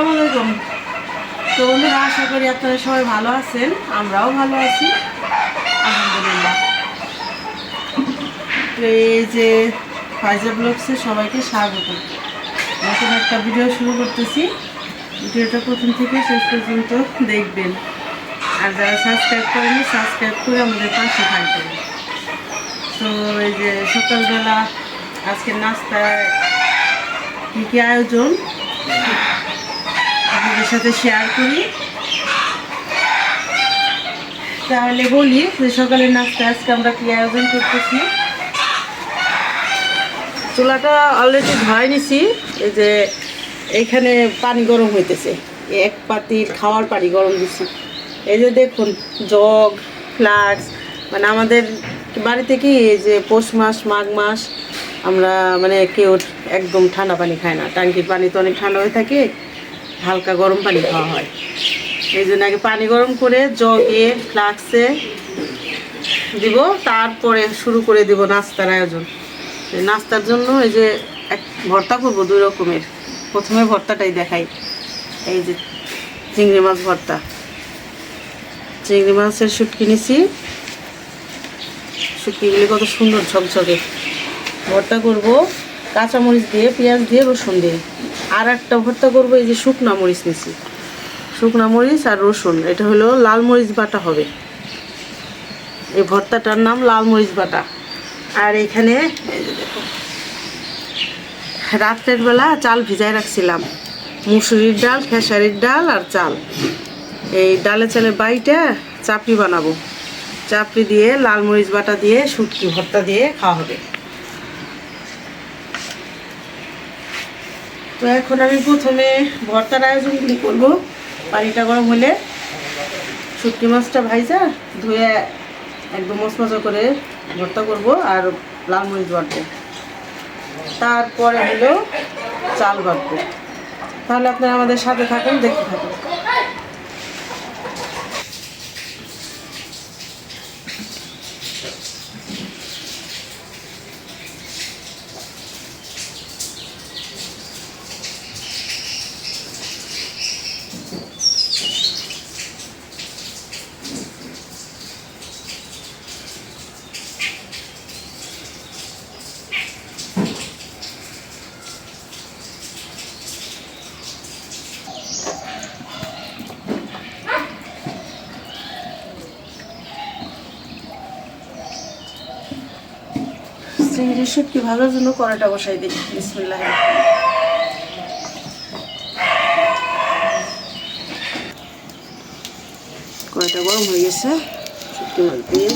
আসসালামু আলাইকুম তো বন্ধুরা, আশা করি আপনারা সবাই ভালো আছেন, আমরাও ভালো আছি, আলহামদুলিল্লাহ। এই যে ফাইজা ব্লগসে সবাইকে স্বাগত। নতুন একটা ভিডিও শুরু করতেছি। ভিডিওটা প্রথম থেকে শেষ পর্যন্ত দেখবেন। আর যারা সাবস্ক্রাইব করেনি সাবস্ক্রাইব করে আমাদের পাশে থাকবেন। তো এই যে সকালবেলা আজকের নাস্তায় কী কী আয়োজন? আপনাদের সাথে শেয়ার করি। তাহলে বলি যে সকালের নাস্তা আজকে আমরা কি আয়োজন করতেছি? চুলাটা অলরেডি ধোয়াই নিছি। এই যে এইখানে পানি গরম হইতেছে। এক পাতির খাওয়ার পানি গরম দিছি। এই যে দেখুন, জগ, ফ্লাক্স মানে আমাদের বাড়িতে কি এই যে পৌষ মাস, মাঘ মাস, আমরা মানে কেউ একদম ঠান্ডা পানি খায় না। টাঙ্কির পানি তো অনেক ঠান্ডা হয়ে থাকে। হালকা গরম পানি খাওয়া হয়। এই জন্য আগে পানি গরম করে জগে, ফ্লাক্সে দিব, তারপরে শুরু করে দিব নাস্তার আয়োজন। নাস্তার জন্য এই যে এক ভর্তা করব দুই রকমের। প্রথমে ভর্তাটাই দেখাই। এই যে চিংড়ি মাছ ভর্তা। চিংড়ি মাছের শুটকি নিছি। শুটকিগুলি কত সুন্দর ঝকঝকে। ভর্তা করব, কাঁচামরিচ দিয়ে, পেঁয়াজ দিয়ে, রসুন দিয়ে। আর একটা ভর্তা করব, এই যে শুকনা মরিচ নিছি। শুকনা মরিচ আর রসুন, এটা হলো লাল মরিচ বাটা হবে। এই ভর্তাটার নাম লাল মরিচ বাটা। আর এখানে রাত্রের বেলা চাল ভিজায় রাখছিলাম। মুসুরির ডাল, খেসারির ডাল আর চাল। এই ডালে চালে বাইটা চাপড়ি বানাবো। চাপড়ি দিয়ে লাল মরিচ বাটা দিয়ে শুটকি ভর্তা দিয়ে খাওয়া হবে। তো এখন আমি প্রথমে ভর্তার আয়োজনগুলি করব। পানিটা গরম হলে শুটকি মাছটা ভাইজা ধুয়ে একদম মচমচা করে ভর্তা করব আর লাল মরিচ তারপরে হলো চাল বাটবো তাহলে আপনারা আমাদের সাথে থাকেন, দেখতে থাকুন। চিংড়ি শুটকি ভাজার জন্য কড়াইটা বসাই দিই। বিসমিল্লাহ। কড়াইটা গরম হয়ে গেছে। শুটকি মাছ দিয়ে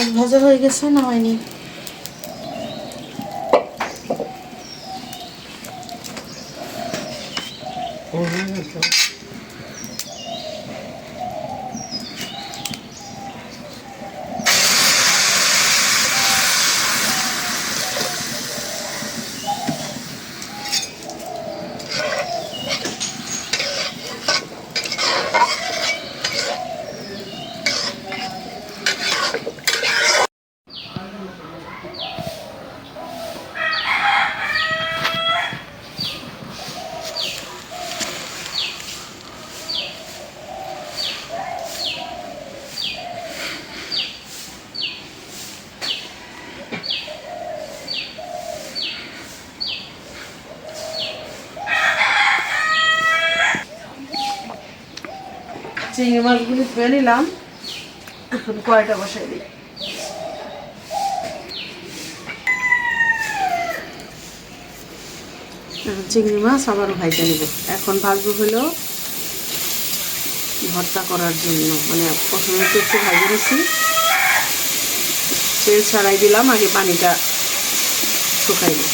মাছ ভাজা হয়ে চিংড়ি মাছগুলি ধুয়ে নিলাম। এখন কয়টা বসাই দিই। চিংড়ি মাছ আবারও ভাইজা নেব। এখন ভাজবো হলো ভর্তা করার জন্য। মানে প্রথমে একটু একটু ভাজে নিছি। তেল ছাড়াই দিলাম, আগে পানিটা শুকাই দিই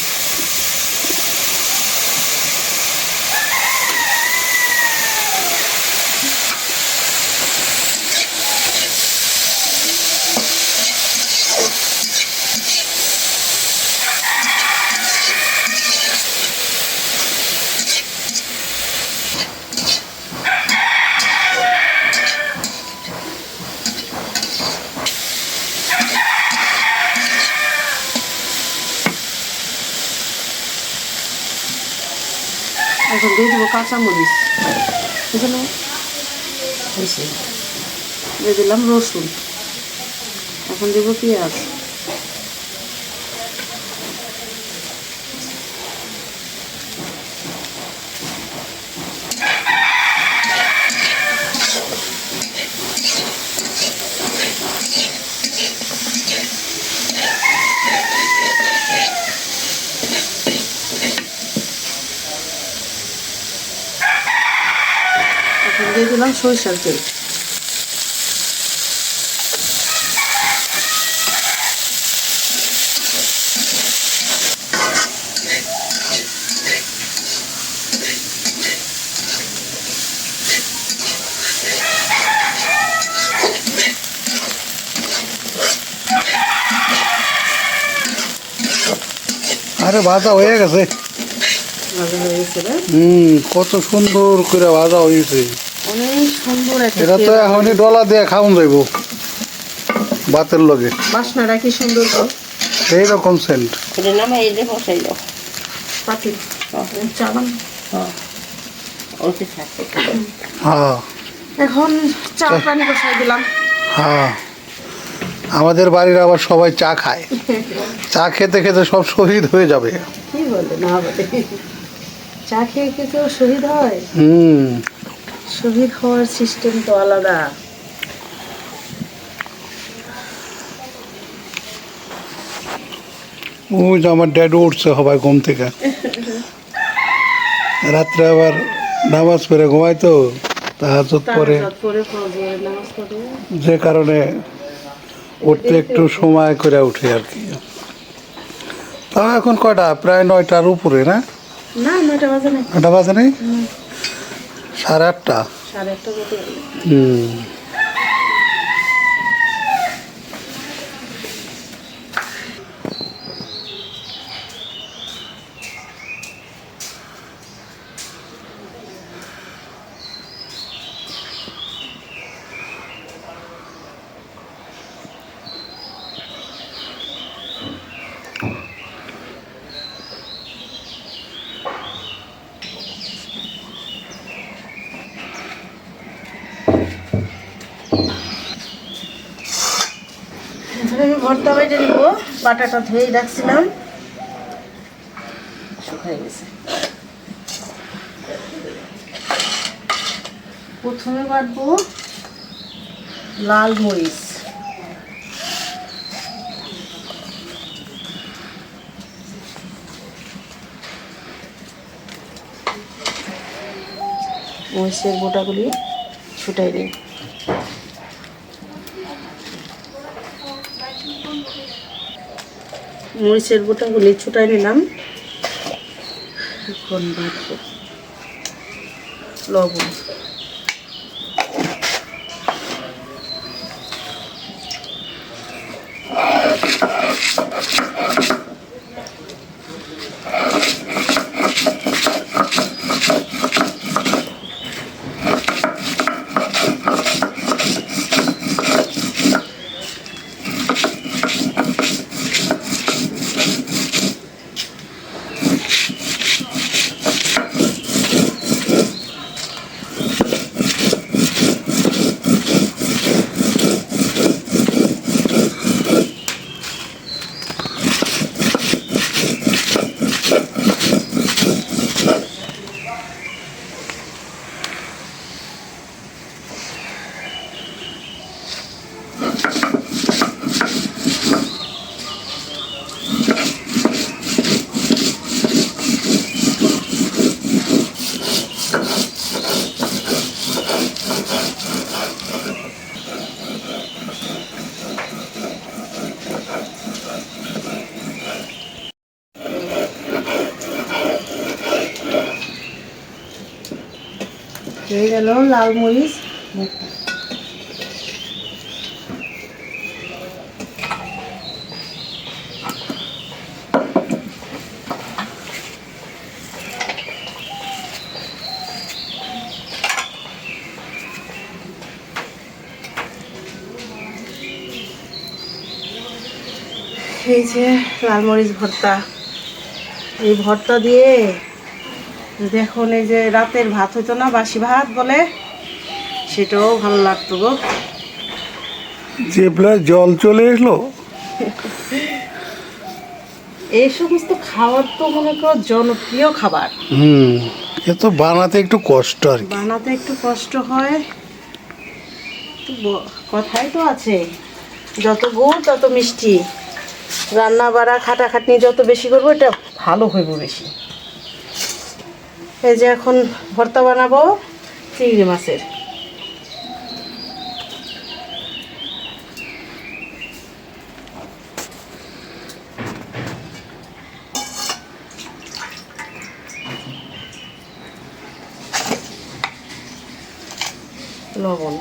এখন কাঁচামরিচ বুঝলো দিয়ে দিলাম রসুন। এখন দেবো পেঁয়াজ এখন দিয়ে দিলাম সরিষার তেল। আরে ভাজা হয়ে গেছে। হুম কত সুন্দর করে ভাজা হয়েছে। অনেক সুন্দর একটা এটা তো এখনই ডলা দিয়ে খাওয়ান যাইব। ভাতের লগে। বাসনাটা কি সুন্দর তো? এইরকম সেন্ট এটা নামে এই পাতিল। ওকে হ্যাঁ। এখন চা পানি বসাই দিলাম। হ্যাঁ। আমাদের বাড়ির আবার সবাই চা খায়। চা খেতে খেতে সব শহীদ হয়ে যাবে। কি বলে না বলে চা খেয়ে কেউ শহীদ হয়? হুম। শহীদ হওয়ার সিস্টেম তো আলাদা। ওই যে আমার ড্যাড উঠছে সবাই ঘুম থেকে। রাত্রে আবার নামাজ পড়ে ঘুমাই তো তাহাজত পরে যে কারণে উঠতে একটু সময় করে উঠে আর কি। তাও এখন কয়টা? প্রায় নয়টার উপরে না? না নয়টা বাজে না নয়টা বাজে নেই? সাড়ে আটটা? সাড়ে মতো। হুম। এখানে আমি ভর্তা বেটে নিব, বাটাটা ধুয়েই রাখছিলাম। শুকাই গেছে। প্রথমে বাটবো লাল মরিচ। মরিচের গোটাগুলি ছুটাই দিই। মরিচের বোটাগুলি ছুটাই নিলাম। এখন বাড়ব লবণ। হয়ে গেল লাল মরিচ। এই যে লাল মরিচ ভর্তা এই ভর্তা দিয়ে দেখুন এই যে রাতের ভাত হইতো না বাসি ভাত বলে সেটাও ভালো লাগতো গো। জিবলা জল চলে এলো এই সমস্ত খাবার তো মনে করো জনপ্রিয় খাবার। হুম এ তো বানাতে একটু কষ্ট আর কি। বানাতে একটু কষ্ট হয়। তো কথাই তো আছে যত গুড় তত মিষ্টি। রান্না বাড়া খাটাখাটনি যত বেশি করব এটা ভালো হইব বেশি। এই যে এখন ভর্তা বানাবো চিংড়ি মাছের লবণ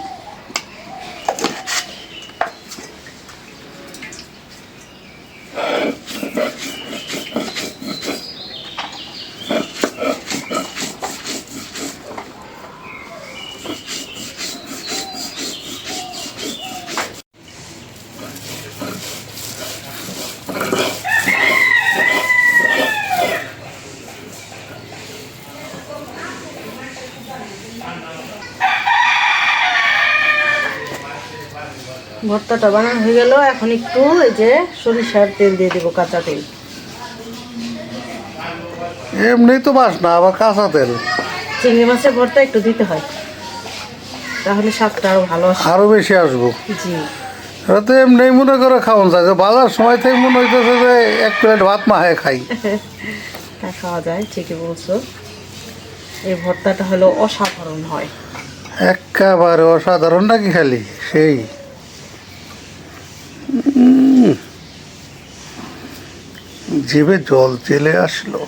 ভর্তাটা বানানো হয়ে গেল। এখন একটু এই যে সরিষার তেল দিয়ে দেবো কাঁচা তেল। এমনি তো বাস না আবার কাঁচা তেল। চিংড়ি মাছের ভর্তা একটু দিতে হয়। তাহলে স্বাদটা আরও ভালো আরও বেশি আসব। জি। এটা তো এমনি মনে করে খাওয়ান যায়। বাজার সময় থেকে মনে হইতেছে যে এক প্লেট ভাত মাহে খাই। তা খাওয়া যায় ঠিকই বলছো। এই ভর্তাটা হলো অসাধারণ হয়। একেবারে অসাধারণ নাকি খালি? সেই। জিভে জল চলে আসলো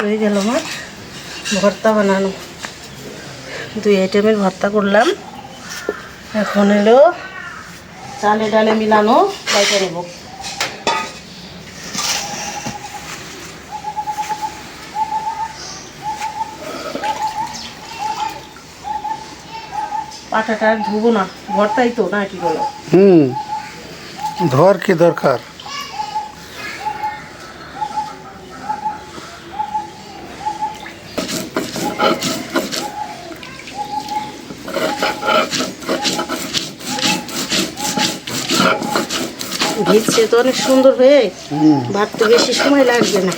হয়ে গেল আমার ভর্তা বানানো। দুই আইটেমের ভর্তা করলাম। এখন এলো চালে ডালে মিলানো বাইটা নেব। পাটাটা ধুবো না। ভর্তাই তো, না কি বলো? হুম। ধর কি দরকার? ভিজছে তো অনেক সুন্দর হয়ে। ভাত তো বেশি সময় লাগবে না।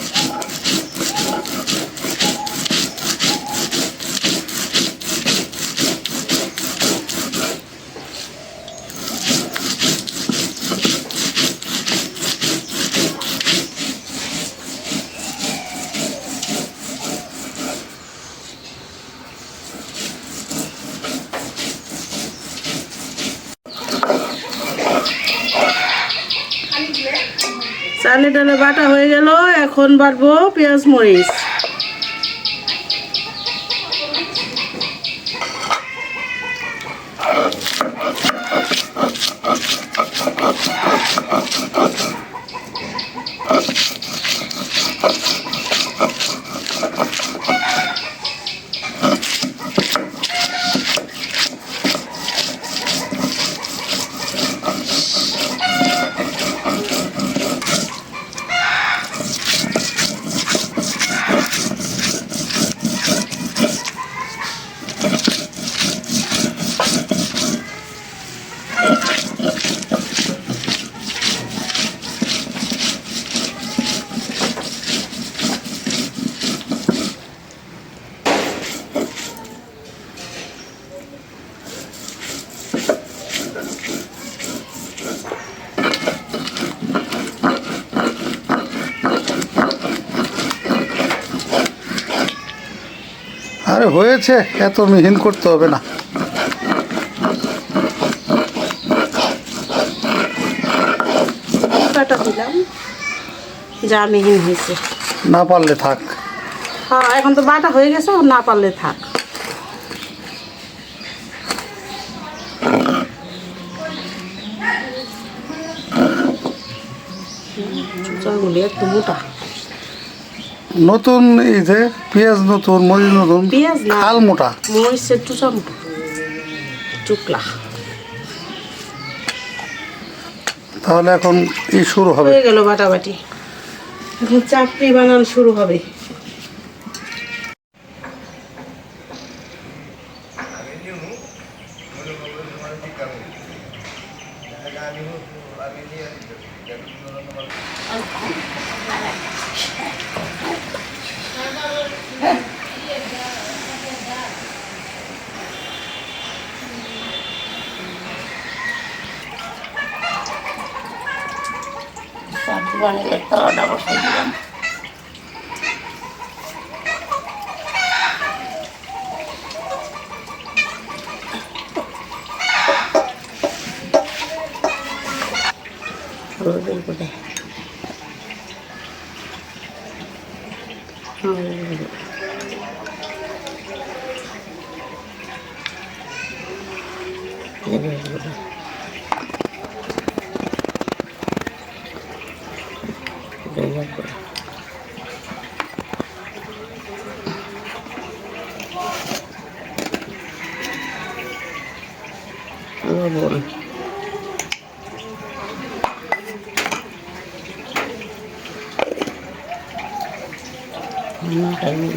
এখন বাড়বো পেঁয়াজ মরিচ। আরে হয়েছে এত মিহিন করতে হবে না। দিলাম। যা মিহিন হয়েছে। না পারলে থাক। হ্যাঁ এখন তো বাটা হয়ে গেছে না পারলে থাক। চুচাগুলি একটু মোটা। নতুন এই যে পেঁয়াজ নতুন মরিচ নতুন খাল মোটা। চুকলা তাহলে এখন ই শুরু হবে। হয়ে গেল বাটাবাটি। এখন চাপড়ি বানানো শুরু হবে। চাটনি বানালে তলাটা বসাই দিলাম হলুদের গুঁড়ে হলুদের গুঁড়ে জিরের গুঁড়ে গুঁড়ো লবণ মাখাই নিই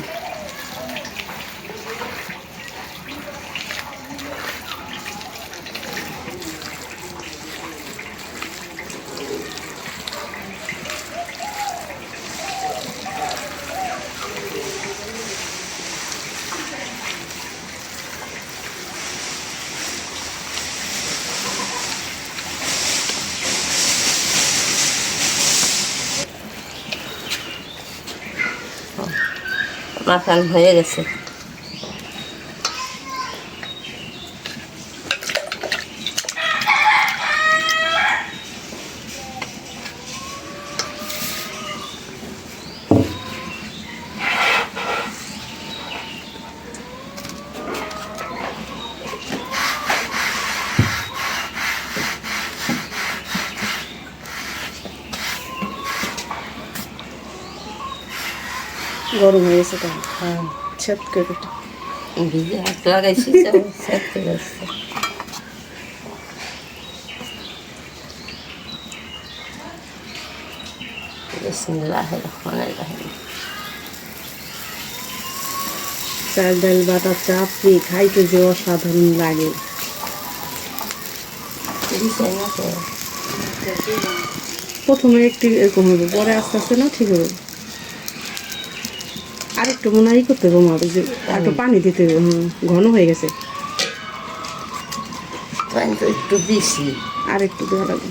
মাখান হয়ে গেছে। হয়ে গেছে হ্যাঁ করে ভিজে হাত লাগাইছি চাল ডাল বাটা চাপড়ি খাইতে যে অসাধারণ লাগে। প্রথমে একটু এরকম হবে পরে আস্তে আস্তে না ঠিক হবে আর একটু মনে হয় করতে হবে মা আর একটু পানি দিতে হবে ঘন হয়ে গেছে। একটু দিছি। আর একটু দেওয়া লাগবে।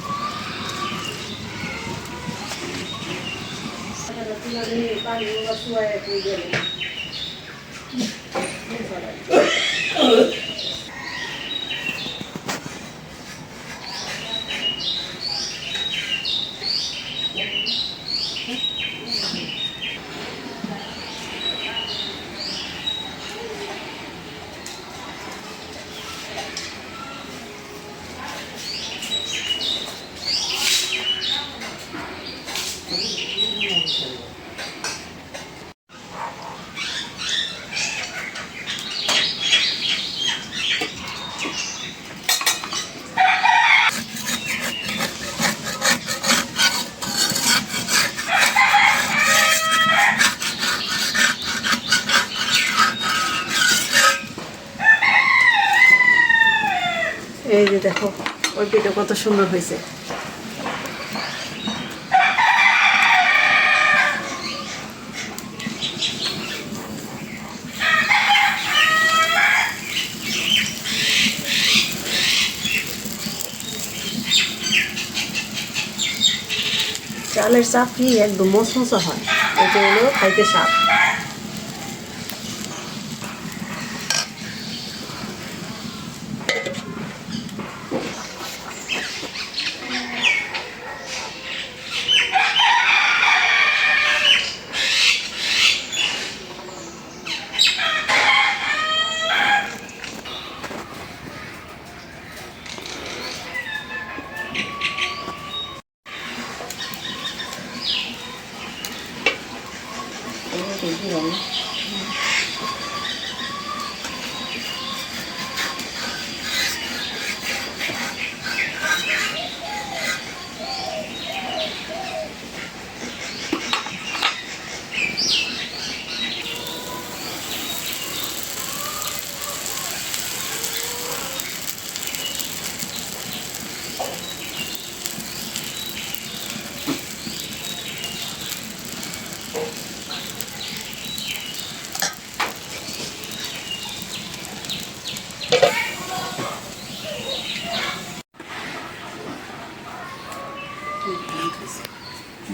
এই যে দেখো ওই কত সুন্দর হয়েছে। চালের চাপড়ি একদম মশমশা হয় এটা হলো খাইতে স্বাদ।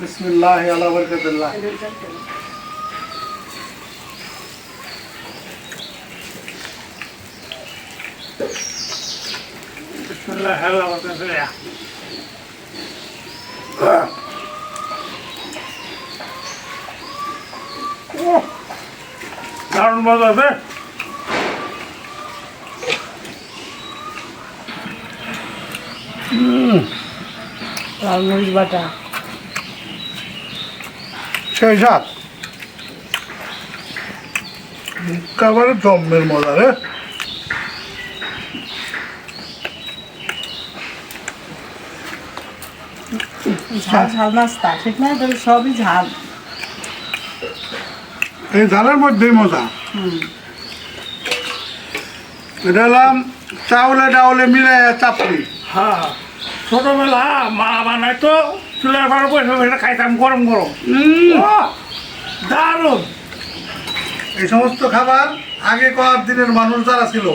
বিসমিল্লাহ আলা বরকাতুল্লাহ বিসমিল্লাহ আল্লাহ বরকাতুল্লাহ ওহ, দারুণ মজা আছে। লাল মরিচ বাটা। সেই সাত একেবারে জম্মের মজা রে। ঝাল ঝাল নাস্তা ঠিক না? সবই ঝাল। এই ঝালের মধ্যেই মজা। এটা হলাম চাউলে ডাউলে মিলে চাপড়ি হ্যাঁ ছোটবেলা মা বানাইতো চুলের ভাড়া বসে বসে খাইতাম গরম গরম। দারুণ। এই সমস্ত খাবার আগে কর দিনের মানুষ যারা ছিল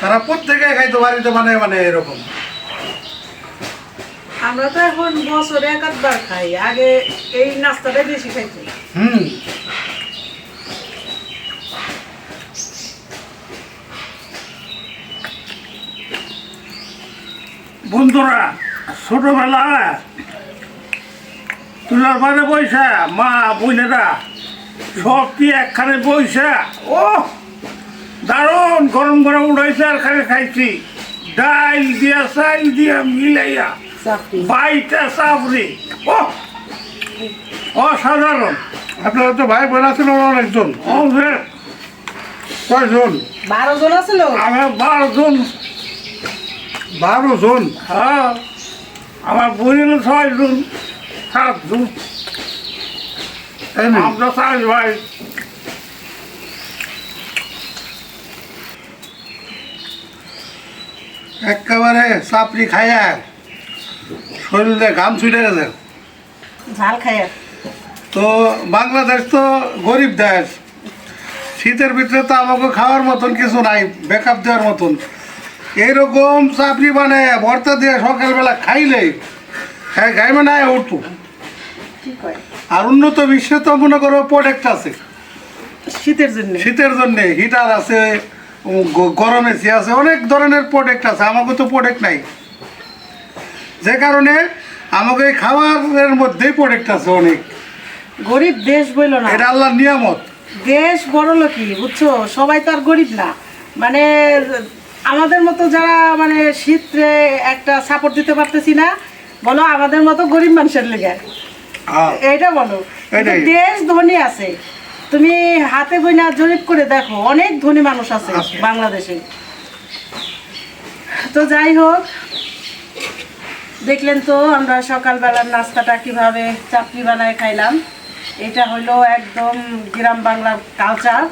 তারা প্রত্যেকে খাইতো বাড়িতে বানায় মানে এরকম। আমরা তো এখন বছরে এক আধবার খাই আগে এই নাস্তাটাই বেশি খাইছি হুম। বন্ধুরা ছোটবেলা চুলার পাশে বৈশা মা বোনেরা সব কি একখানে বৈশা ও দারুণ গরম গরম উঠাইছে আর খালি খাইছি। ডাইল দিয়া চাইল দিয়া মিলাইয়া বাইটা চাপড়ি। ও অসাধারণ। আপনারা তো ভাই বোন আছেন অনেকজন কয়জন? বারো জন আছিল আমার বারো জন। বারো জন। হ্যাঁ আমার বোনের ছয় জন সাত জন। আমরা চার ভাই। একেবারে চাপড়ি খাইয়া শরীরে ঘাম ছুটে গেছে। ঝাল খাইয়া। তো বাংলাদেশ তো গরিব দেশ। শীতের ভিতরে তো আমাকে খাওয়ার মতন কিছু নাই বেকআপ দেওয়ার মতন। এইরকম চাপড়ি বানায় ভর্তা দিয়ে সকালবেলা খাইলে হ্যাঁ গাইমে নাই উঠতো। আর উন্নত বিশ্বে তো মনে করো প্রোডাক্ট আছে। শীতের জন্য। শীতের জন্য হিটার আছে গরম এসি আছে অনেক ধরনের প্রোডাক্ট আছে আমাকে তো প্রোডাক্ট নাই। যে কারণে আমাকে এই খাবারের মধ্যেই প্রোডাক্ট আছে অনেক। গরিব দেশ বইল না। এটা আল্লাহর নিয়ামত। দেশ বড় লোকই বুঝছ? সবাই তো আর গরিব না। মানে আমাদের মতো যারা মানে শীতে একটা সাপোর্ট দিতে পারতেছি না বলো আমাদের মতো গরিব মানুষের লেগে। এইটা বলো। দেশ ধনী আছে। তুমি হাতে গোনা জরিপ করে দেখো অনেক ধনী মানুষ আছে। বাংলাদেশে। তো যাই হোক দেখলেন তো আমরা সকালবেলার নাস্তাটা কীভাবে চাপড়ি বানায় খাইলাম। এটা হলো একদম গ্রাম বাংলার কালচার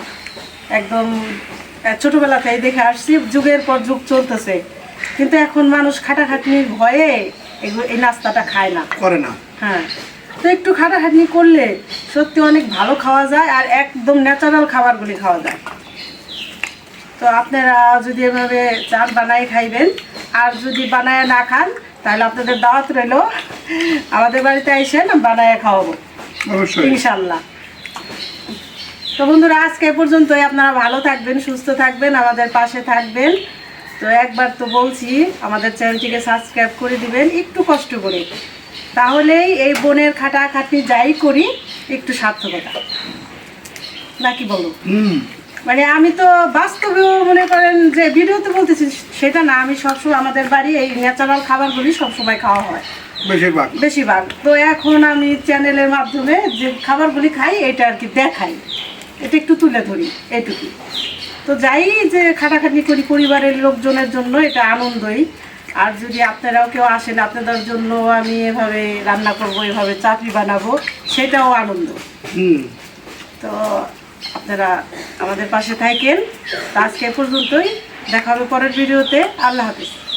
একদম ছোটবেলাতেই দেখে আসছি যুগের পর যুগ চলতেছে। কিন্তু এখন মানুষ খাটাখাটনির ভয়ে এই নাস্তাটা খায় না। করে না। হ্যাঁ। তো একটু খাটাখাটনি করলে সত্যি অনেক ভালো খাওয়া যায় আর একদম ন্যাচারাল খাবারগুলি খাওয়া যায়। তো আপনারা যদি এভাবে চাট বানাই খাইবেন আর যদি বানায় না খান তাহলে আপনাদের দাওয়াত রইল। আমাদের বাড়িতে আইসেন বানায় খাওয়াবো। ইনশাল্লাহ। তো বন্ধুরা আজকে পর্যন্তই। আপনারা ভালো থাকবেন সুস্থ থাকবেন আমাদের পাশে থাকবেন। তো একবার তো বলছি আমাদের চ্যানেলটিকে সাবস্ক্রাইব করে দিবেন একটু কষ্ট করে। তাহলেই এই বনের খাটা খাটনি যাই করি একটু সার্থকতা। নাকি বলো? মানে আমি তো বাস্তবেও মনে করেন যে ভিডিওতে বলতেছি সেটা না। আমি সবসময় আমাদের বাড়ি এই ন্যাচারাল খাবারগুলি সবসময় খাওয়া হয়। বেশিরভাগ। বেশিরভাগ। তো এখন আমি চ্যানেলের মাধ্যমে যে খাবারগুলি খাই এটা আর কি দেখাই। এটা একটু তুলে ধরি এইটুকু তো যাই যে খাটাখাটনি করি পরিবারের লোকজনের জন্য এটা আনন্দই। আর যদি আপনারাও কেউ আসেন আপনাদের জন্য আমি এভাবে রান্না করব এভাবে চাকরি বানাবো সেটাও আনন্দ। হুম। তো আপনারা আমাদের পাশে থাকেন। আজকে পর্যন্তই। দেখা হবে পরের ভিডিওতে। আল্লাহ হাফিজ।